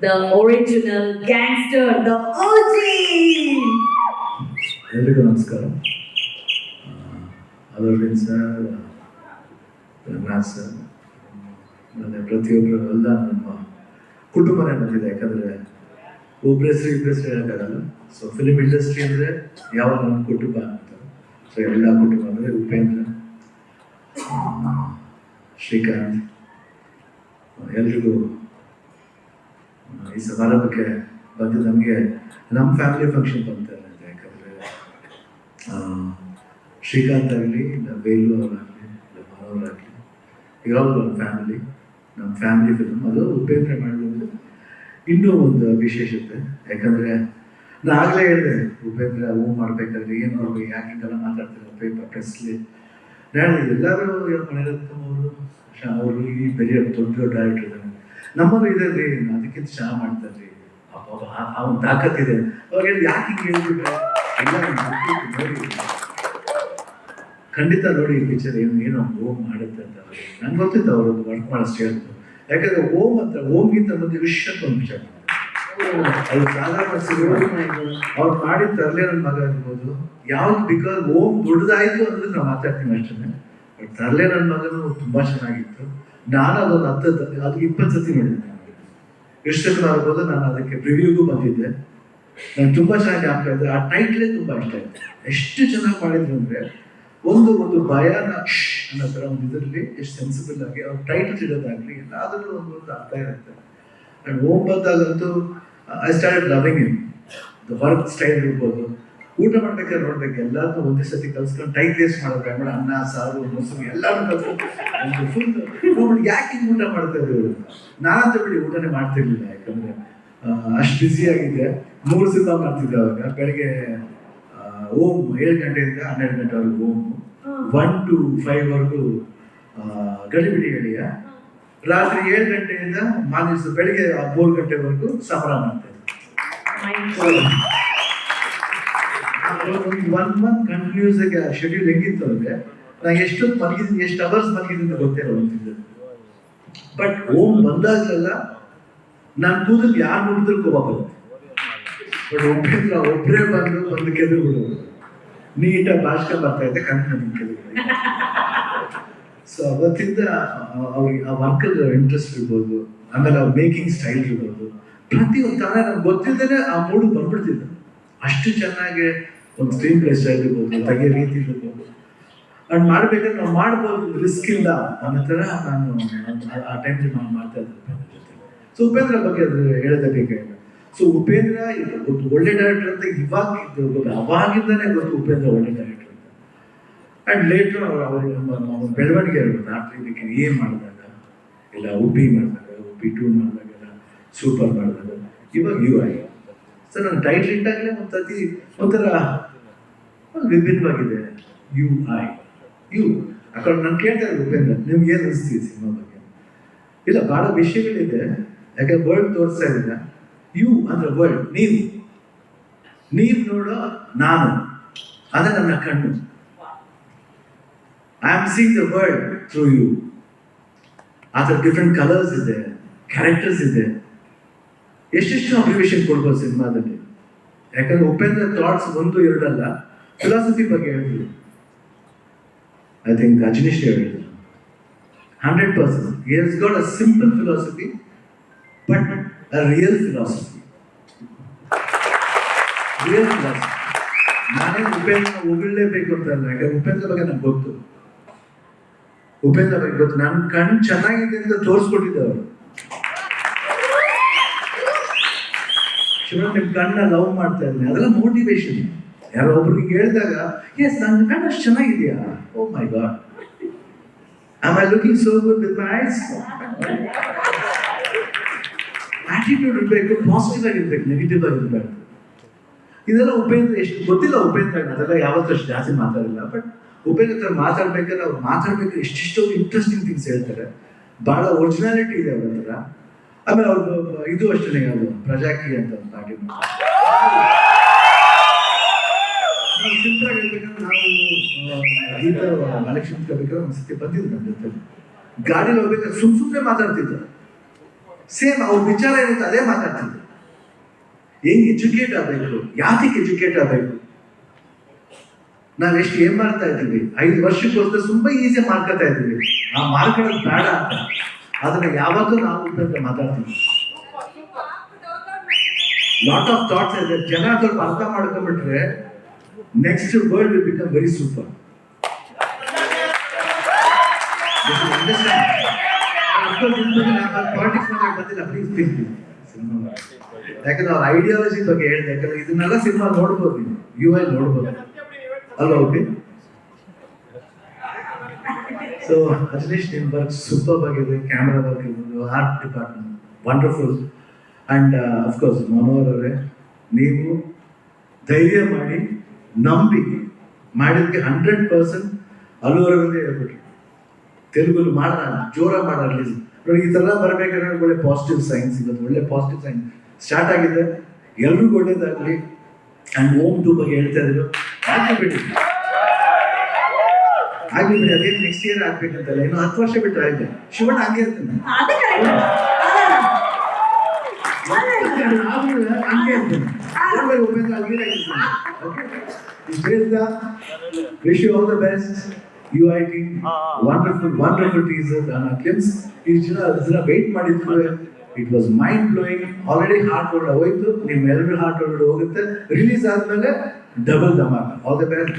the original gangster, the OG. ಎಲ್ರಿಗೂ ನಮಸ್ಕಾರ. ಅದರಲ್ಲಿ ಸರ್ ರಂಗನಾಥ್ ಸರ್ ಮತ್ತು ಪ್ರತಿಯೊಬ್ಬರು ಎಲ್ಲ ನಮ್ಮ ಕುಟುಂಬನೇ ಬಂದಿದೆ. ಯಾಕಂದರೆ ಒಬ್ಬರ ಹೆಸರು ಇಬ್ಬರ ಹೆಸರು ಹೇಳೋಕ್ಕಾಗಲ್ಲ. ಸೊ ಫಿಲಿಮ್ ಇಂಡಸ್ಟ್ರಿ ಅಂದರೆ ಯಾವ ನಮ್ಮ ಕುಟುಂಬ ಅಂತ. ಸೊ ಎಲ್ಲ ಕುಟುಂಬ ಅಂದರೆ ಉಪೇಂದ್ರ ಶ್ರೀಕಾಂತ್ ಎಲ್ರಿಗೂ ಈ ಸಮಾರಂಭಕ್ಕೆ ಬಂದು ನಮಗೆ ನಮ್ಮ ಫ್ಯಾಮಿಲಿ ಫಂಕ್ಷನ್ ಬಂತ ಯಾಕಂದರೆ ಶ್ರೀಕಾಂತ್ ಆಗಲಿ ಬೇಲು ಅವರಾಗಲಿ ಇರೋದು ನಮ್ಮ ಫ್ಯಾಮಿಲಿ ನಮ್ಮ ಫ್ಯಾಮಿಲಿ ಫಿಲ್ಮ್ ಅದು ಉಪೇಂದ್ರ ಮಾಡಿದ್ರೆ ಇನ್ನೂ ಒಂದು ವಿಶೇಷತೆ. ಯಾಕಂದರೆ, ನಾನು ಆಗಲೇ ಹೇಳಿದೆ, ಉಪೇಂದ್ರ ಹೂ ಮಾಡಬೇಕಾದ್ರೆ ಏನು ಮಾಡ್ಬೇಕು ಯಾಕೆ ಮಾತಾಡ್ತಾರೆ ಪೇಪರ್ ಪ್ರೆಸ್ಲಿ ನಾನು ಎಲ್ಲರೂ ಮನೆಯವರು ಅವರು ಈ ಬೆಳೆಯೋ ದೊಡ್ಡ ದೊಡ್ಡ ಡೈರೆಕ್ಟರ್ ಇದ್ದಾರೆ ನಮ್ಮದು ಇದೆ ರೀ ಅದಕ್ಕಿಂತ ಚೆನ್ನಾಗಿ ಮಾಡ್ತಾರೆ ಅಪ್ಪ ಒಂದು ತಾಕತ್ತಿದೆ ಅವ್ರು ಹೇಳಿ ಯಾಕೆ ನೋಡಿ. ಖಂಡಿತ ನೋಡಿ ಈ ಪಿಕ್ಚರ್ ಏನು ಏನೋ ಓಮ್ ಮಾಡುತ್ತೆ ಅಂತ ನಂಗೆ ಗೊತ್ತಿತ್ತು ಅವರು ವರ್ಕ್ ಮಾಡೋಷ್ಟು ಹೇಳಿದ್ರು ಯಾಕಂದ್ರೆ ಓಮ್ ಅಂತ ಓಮ್ಗಿಂತ ಮುಂದೆ ವಿಶ್ವಕ್ಕೆ ಒಂದು ಪಿಕ್ಚರ್ ಅದು ಸಾಧಾರಣ ಅವ್ರು ಮಾಡಿದ ತರಲೆ ನನ್ನ ಮಗ ಇರ್ಬೋದು. ಯಾವ್ದು ಬಿಕಾಸ್ ಓಮ್ ದೊಡ್ಡದಾಯ್ತು ಅಂದ್ರೆ ನಾವು ಮಾತಾಡ್ತೀನಿ ಅಷ್ಟೇ. ಬಟ್ ತರಲೆ ನನ್ನ ಮಗನು ತುಂಬಾ ಚೆನ್ನಾಗಿತ್ತು. ನಾನು ಅದೊಂದು ಹತ್ತು ಅದು ಇಪ್ಪತ್ತು ಸತಿ ನೋಡಿದ್ದೆ. ಎಷ್ಟು ಮಾಡ್ಬೋದು ನಾನು ಅದಕ್ಕೆ ರಿವ್ಯೂಗೂ ಬಂದಿದ್ದೆ. ನಾನು ತುಂಬಾ ಚೆನ್ನಾಗಿ ಆಗ್ತಾ ಇದ್ದೆ ಆ ಟೈಟ್ಲೇ ತುಂಬಾ ಇಷ್ಟ ಆಯ್ತು. ಎಷ್ಟು ಚೆನ್ನಾಗಿ ಮಾಡಿದ್ರು ಅಂದ್ರೆ ಒಂದು ಒಂದು ಭಯನ ಅನ್ನೋ ಥರ ಒಂದು ಇದರಲ್ಲಿ ಎಷ್ಟು ಸೆನ್ಸಿಬಲ್ ಆಗಿ ಅವ್ರು ಟೈಟಲ್ ಇಡೋದಾಗ್ಲಿ ಎಲ್ಲಾದ್ರಲ್ಲೂ ಒಂದು ಒಂದು ಅರ್ಥ ಇರುತ್ತೆ. ಅಂಡ್ ಓಮ್ ಬಂದಾಗಂತೂ I start loving him the work style ಇರ್ಬೋದು. ಊಟ ಮಾಡ್ಬೇಕಾದ್ರೆ ನೋಡ್ಬೇಕು. ಎಲ್ಲಾದ್ರೂ ಒಂದೇ ಸತಿ ಕಲ್ಸ್ಕೊಂಡು ಟೈಮ್ ವೇಸ್ಟ್ ಮಾಡೋದು ಬೇಡ ಅನ್ನ ಸಾರು ಮೊಸರು ಎಲ್ಲಾರು ಕಲ್ಸ್ಕೊಂಡು ಫುಲ್ ನೋಡಿ ಯಾಕೆ ಹಿಂಗ್ ಊಟ ಮಾಡ್ತಾ ಇದ್ರು ನಾನಂತ ಬಿಡಿ ಊಟನೇ ಮಾಡ್ತಿರ್ಲಿಲ್ಲ ಯಾಕಂದ್ರೆ ಅಷ್ಟು ಬ್ಯುಸಿ ಆಗಿದೆ ಮೂರು ಸಿನಿಮಾ ಮಾಡ್ತಿದ್ದೆ ಅವಾಗ. ಬೆಳಿಗ್ಗೆ ಓಮ್ ಏಳು ಗಂಟೆಯಿಂದ ಹನ್ನೆರಡು ಗಂಟೆವರೆಗೂ ಓಮ್. ಒನ್ ಟು ಫೈವ್ ವರೆಗೂ ಗಡಿಬಿಡಿ ಗಡಿಯ ರಾತ್ರಿ ಏಳು ಗಂಟೆಯಿಂದ ಮಾನಿಸ್ ಬೆಳಿಗ್ಗೆ ಮೂರು ಗಂಟೆವರೆಗೂ ಸಮರ ಮಾಡ್ತಾ ಇದ್ದೆ. ಒನ್ ಮಂತ್ ಕಂಟಿನ್ಯೂಸ್ ಆಗಿ ಶೆಡ್ಯೂಲ್ ಹೆಂಗಿತ್ತು ಅಂದ್ರೆ ನಾ ಎಷ್ಟೊತ್ತು ಮಲಗಿದ್ದೀನಿ ಎಷ್ಟು ಅವರ್ಸ್ ಮಲಗಿದ್ದೀನಿ ಅಂತ ಗೊತ್ತೇ ಹೋಗ್ತಿದ್ದೆ ಬಟ್ ಓಮ್ ಬಂದಾಗಲೆಲ್ಲ ನಾನು ಕೂದಲು ಯಾರು ನೋಡಿದ್ರು ಕೋಪ ಬರುತ್ತೆ. ಬಟ್ ಒಬ್ಬರಿಂದ ಒಬ್ಬರೇ ಬಂದು ಬಂದು ಕೆದ್ರು ಬಿಡೋದು ನೀಟಾಗಿ ಭಾಷೆ ಬರ್ತಾ ಇದ್ದೆ ಕನ್ನಡ ಕೆದ್ರು ಸೊ ಅವತ್ತಿಂದ ಅವ್ರಿಗೆ ಆ ವರ್ಕಲ್ ಇಂಟ್ರೆಸ್ಟ್ ಇರ್ಬೋದು, ಆಮೇಲೆ ಅವ್ರ ಮೇಕಿಂಗ್ ಸ್ಟೈಲ್ ಇರ್ಬೋದು. ಪ್ರತಿಯೊಂದು ತಾನೇ ನಮ್ಗೆ ಗೊತ್ತಿಲ್ಲದೇ ಆ ಮೂಡು ಬಂದ್ಬಿಡ್ತಿದ್ದ ಅಷ್ಟು ಚೆನ್ನಾಗಿ ಒಂದು ಸ್ಕ್ರೀನ್ ಪ್ಲೇ ಸ್ಟೈಲ್ ಇರ್ಬೋದು ತೆಗೆ ರೀತಿ ಇರ್ಬೋದು. ನಾನು ಮಾಡ್ಬೇಕಾದ್ರೆ ನಾವು ಮಾಡ್ಬೋದು ರಿಸ್ಕ್ ಇಲ್ಲ. ಅನ್ನೋ ಥರ ನಾನು ಆ- ಟೈಮ್ ಟೈಮ್ಲಿ ನಾನು ಮಾಡ್ತಾ ಇದ್ದೆ ಸೊ ಉಪೇಂದ್ರ ಬಗ್ಗೆ ಅದು ಹೇಳೋದಕ್ಕೆ ಸೊ ಉಪೇಂದ್ರ ಒಂದು ಒಳ್ಳೆ ಡೈರೆಕ್ಟರ್ ಅಂತ ಇವಾಗ. ಅವಾಗಿಂದನೇ ಗೊತ್ತು ಉಪೇಂದ್ರ ಒಳ್ಳೆ ಡೈರೆಕ್ಟರ್ ಅಂತ. ಆ್ಯಂಡ್ ಲೇಟರ್ ಅವರು ಬೆಳವಣಿಗೆ ಇರ್ಬೋದು. ಇದಕ್ಕೆ ಏನು ಮಾಡಿದಾಗ ಇಲ್ಲ ಉಪ್ಪಿ ಮಾಡಿದಾಗ ಉಪ್ಪಿ ಟೂ ಮಾಡಿದಾಗೆಲ್ಲ ಸೂಪರ್ ಮಾಡಿದಾಗ ಇವಾಗ ಯು ಐ ಸರ್ ನಾನು ಟೈಟ್ಲ್ ಇಟ್ಟಾಗಲೇ ಅತಿ ಒಂಥರ ಒಂದು ವಿಭಿನ್ನವಾಗಿದೆ. You I. ಯು. ಅಕೌಂಟ್ ನಾನು ಕೇಳ್ತಾ ಇದ್ದೆ ಉಪೇಂದ್ರ ನಿಮ್ಗೆ ಏನು ಅನಿಸ್ತೀವಿ ಸಿನಿಮಾ ಬಗ್ಗೆ? ಇಲ್ಲ ಭಾಳ ವಿಷಯಗಳಿದೆ. ಯಾಕೆ ವರ್ಲ್ಡ್ ತೋರಿಸ್ತಾ ಇದ್ದೀನಿ ಯು ಅಂದ್ರೆ ವರ್ಲ್ಡ್ ನೀವು. ನೀವು ನೋಡೋ ನಾನು. ಅಂದ್ರೆ ನನ್ನ ಕಣ್ಣು. I am seen the world through you ಅದರ ಡಿಫ್ರೆಂಟ್ ಕಲರ್ಸ್ ಇದೆ ಕ್ಯಾರೆಕ್ಟರ್ಸ್ ಇದೆ. ಎಷ್ಟೆಷ್ಟು ಅಬ್ರಿವೇಶನ್ ಕೊಡ್ಬೋದು ಸಿನಿಮಾದಲ್ಲಿ. ಯಾಕಂದ್ರೆ ಉಪೇಂದ್ರ ಥಾಟ್ಸ್ ಒಂದು, ಎರಡಲ್ಲ. ಫಿಲಾಸಫಿ ಬಗ್ಗೆ ಹೇಳಿದ್ರು ಐ ಥಿಂಕ್ ಅಜನೀಶ್ ಹೇಳಿದ್ರು hundred percent got a simple philosophy but a real philosophy real philosophy ನಾನೇ ಉಪೇಂದ್ರ ಹೊಗಳಲೇಬೇಕು ಅಂತ ಅಲ್ಲ. ಯಾಕಂದ್ರೆ ಉಪೇಂದ್ರ ಬಗ್ಗೆ ನಂಗೆ ಗೊತ್ತು. ಉಪೇಂದ್ರ ಬಗ್ಗೆ ಗೊತ್ತು. ನನ್ನ ಕಣ್ಣು ಚೆನ್ನಾಗಿದೆ ಅಂತ ತೋರಿಸ್ಕೊಟ್ಟಿದ್ದೆ ಅವರು. ಶಿವಣ್ಣ, ನಿಮ್ ಕಣ್ಣ ಲವ್ ಮಾಡ್ತಾ ಇದ್ದೀನಿ. ಅದೆಲ್ಲ ಮೋಟಿವೇಶನ್ ಯಾರೋ ಒಬ್ರಿಗೆ ಹೇಳಿದಾಗ ಎಸ್ ನನ್ನ ಕಣ್ಣು ಅಷ್ಟು ಚೆನ್ನಾಗಿದೆಯಾ? ಓ my god am I looking so good with my eyes attitude ಇರಬೇಕು ಪಾಸಿಟಿವ್ ಆಗಿರ್ಬೇಕು ನೆಗೆಟಿವ್ ಆಗಿರ್ಬೇಕು ಇದೆಲ್ಲ ಉಪೇಂದ್ರ ಎಷ್ಟು ಗೊತ್ತಿಲ್ಲ ಉಪೇಂದ್ರ ಅದೆಲ್ಲ ಯಾವತ್ತೂ ಅಷ್ಟು ಜಾಸ್ತಿ ಮಾತಾಡಿಲ್ಲ. ಬಟ್ ಉಪೇಂದ್ರ ಮಾತಾಡ್ಬೇಕಾದ್ರೆ ಅವ್ರು ಮಾತಾಡ್ಬೇಕಾದ್ರೆ ಎಷ್ಟೆಷ್ಟೋ ಇಂಟ್ರೆಸ್ಟಿಂಗ್ ಥಿಂಗ್ಸ್ ಹೇಳ್ತಾರೆ. ಭಾಳ ಒರಿಜಿನಾಲಿಟಿ ಇದೆ ಅವ್ರ ಹತ್ರ. ಆಮೇಲೆ ಅವ್ರದ್ದು ಇದು ಅಷ್ಟೇ ಅದು ಪ್ರಜಾಕಿ ಅಂತ ಒಂದು ಪಾರ್ಟಿ ಆಗಿ ಹೇಳ್ಬೇಕಂದ್ರೆ ನಾವು ಆ, ಗೀತಾ ಮಲೆಕ್ಷನ್ ಬೇಕಾದ್ರೆ ಒಂದು ಸತಿ ಬಂದಿದ್ದು ನನ್ನ ಜೊತೆ ಗಾಡಿಲಿ ಹೋಗ್ಬೇಕಾದ್ರೆ ಸುಮ್ ಸುಮ್ಮನೆ ಮಾತಾಡ್ತಿದ್ದ ಸೇಮ್ ಅವ್ರ ವಿಚಾರ ಏನಿತ್ತು ಅದೇ ಮಾತಾಡ್ತಿದ್ರು. ಹೆಂಗ್ ಎಜುಕೇಟ್ ಆಗಬೇಕು? ಯಾತಕ್ಕೆ ಎಜುಕೇಟ್ ಆಗಬೇಕು? ನಾವ್ ಎಷ್ಟು ಏನ್ ಮಾಡ್ತಾ ಇದ್ದೀವಿ? ಐದು ವರ್ಷಕ್ಕೋಸ್ಕರ ತುಂಬಾ ಈಸಿ ಮಾಡ್ಕೊತಾ ಇದ್ದೀವಿ. ಆ ಮಾರ್ಕೊಳ್ಳೋದು ಬೇಡ ಅಂತ. ಅದನ್ನ ಯಾವತ್ತೂ ನಾವು ಉಪಯೋಗ ಮಾತಾಡ್ತೀವಿ. ಲಾಟ್ ಆಫ್ ಥಾಟ್ಸ್ ಇದೆ. ಜನ ಸ್ವಲ್ಪ ಅರ್ಥ ಮಾಡ್ಕೊಂಡ್ಬಿಟ್ರೆ next world become very super politics ಬಂದಿಲ್ಲ ಪ್ಲೀಸ್ ಪ್ಲೀಸ್ ಯಾಕಂದ್ರೆ ಅವ್ರ ಐಡಿಯಾಲಜಿ ಬಗ್ಗೆ ಹೇಳಿದೆ, ಯಾಕಂದ್ರೆ ಇದನ್ನೆಲ್ಲ ಸಿನಿಮಾ ನೋಡ್ಬೋದು ಯು ಐ ನೋಡ್ಬೋದು. ಅಲ್ಲ ಓಕೆ ಸೊ ಅಜನೀಶ್ ನಿಮ್ ವರ್ಕ್ ಸೂಪರ್ ಆಗಿದೆ. ಕ್ಯಾಮ್ರಾ ವರ್ಕ್ ಇರ್ಬೋದು art department wonderful and of course Manohar ಅವರೇ, ನೀವು ಧೈರ್ಯ ಮಾಡಿ ನಂಬಿ ಮಾಡಿದ್ದಕ್ಕೆ ಹಂಡ್ರೆಡ್ ಪರ್ಸೆಂಟ್ ಅಲ್ಲೂವರೆಗೆ ಹೇಳ್ಬಿಟ್ರು. ತೆಲುಗಲ್ಲಿ ಮಾಡೋಣ ಜೋರಾಗಿ ಮಾಡೋಣ ರಿಲೀಸ್ ನೋಡಿ ಈ ಥರ ಬರಬೇಕಾದ್ರೆ ಒಳ್ಳೆ ಪಾಸಿಟಿವ್ ಸೈನ್ಸ್ ಇವತ್ತು ಒಳ್ಳೆ ಪಾಸಿಟಿವ್ ಸೈನ್ಸ್ ಸ್ಟಾರ್ಟ್ ಆಗಿದೆ. ಎಲ್ರಿಗೂ ಒಳ್ಳೇದಾಗಲಿ. ಆ್ಯಂಡ್ ಓಮ್ ಟೂ ಬಗ್ಗೆ ಹೇಳ್ತಾ ಇದ್ರು. ಆಗ್ಲಿ ಬಿಡಿ ಆಗ್ಲಿ ಬಿಡಿ ಅದೇನು ನೆಕ್ಸ್ಟ್ ಇಯರ್ ಆಗ್ಬೇಕಂತಲ್ಲ. ಇನ್ನು ಹತ್ತು ವರ್ಷ ಬಿಟ್ಟರೆ ಆಯ್ತು. ಶಿವಣ್ಣ ಹಂಗೆ ಇರ್ತಾನೆ. You all the best U I T wonderful wonderful teaser ನನ್ನ ಕ್ಲಿಮ್ಸ್ ಇಷ್ಟು ಜನ ದಿನ ವೆಯ್ಟ್ ಮಾಡಿದ್ರು. It was mind blowing already heart word ಹೋಯ್ತು. ನಿಮ್ಮೆಲ್ಲರೂ ಹಾರ್ಟ್ ವರ್ಡ್ ಹೋಗುತ್ತೆ. ರಿಲೀಸ್ ಆದ್ಮೇಲೆ double dhamaka. All the best